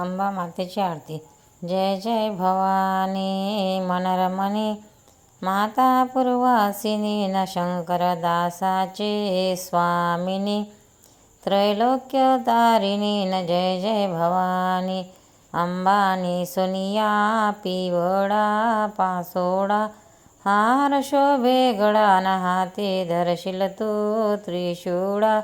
अंबा मातेची आरती जय जय भवानी मनरमणी माता पूर्वासिनी न शंकरदासाचे स्वामिनी त्रैलोक्यतारिणी न जय जय भवानी अंबानी सोनिया पिवळा पासोडा हार शोभे गळा न हाती धरशील तू त्रिशूळा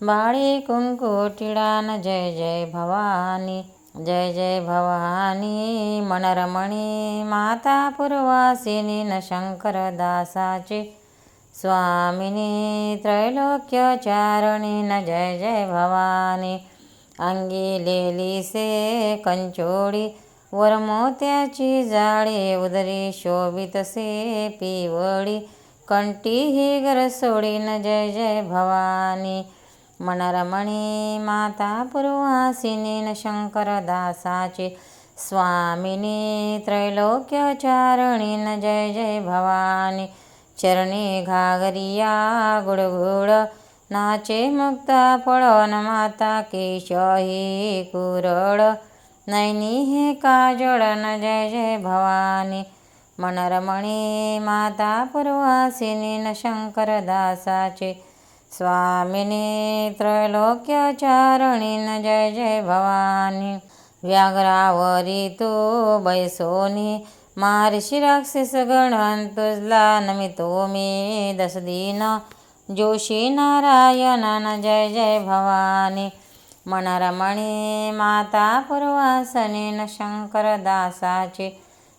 बाळी कुंकू टिळा न जय जय भवानी जय जय भवानी मनरमणी माता पूर्वासिनी न शंकरदासाचे स्वामिनी त्रैलोक्यचारिणी न जय जय भवानी. अंगी लेली से कंचोळी वर मोत्याची जाळी उदरी शोभितसे पिवळी. कंटी ही गरसोडी न जय जय भवानी. मनरमणी माता पूर्वासिनी न शंकरदासाचे स्वामिनी त्रैलोक्यचारिणी न जय जय भवानी. चरणी घागरिया गुडगुड नाचे मुक्ता पळण माता केशही कुरळ नैनी हे काजळ न जय जय भवानी. मनरमणी माता पूर्वासिनी न शंकरदासाचे स्वामिनी त्रैलोक्यचारणीन न जय जय भवानी। व्याघ्रावरी तू बैसोनी महर्षी राक्षस गणन तुझला नमितो मी दसदीन जोशी नारायण जय जय भवानी। मनरमणी माता पूर्वासनेन न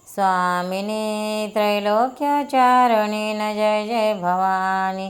स्वामिनी त्रैलोक्यचारिणी जय जय भवानी।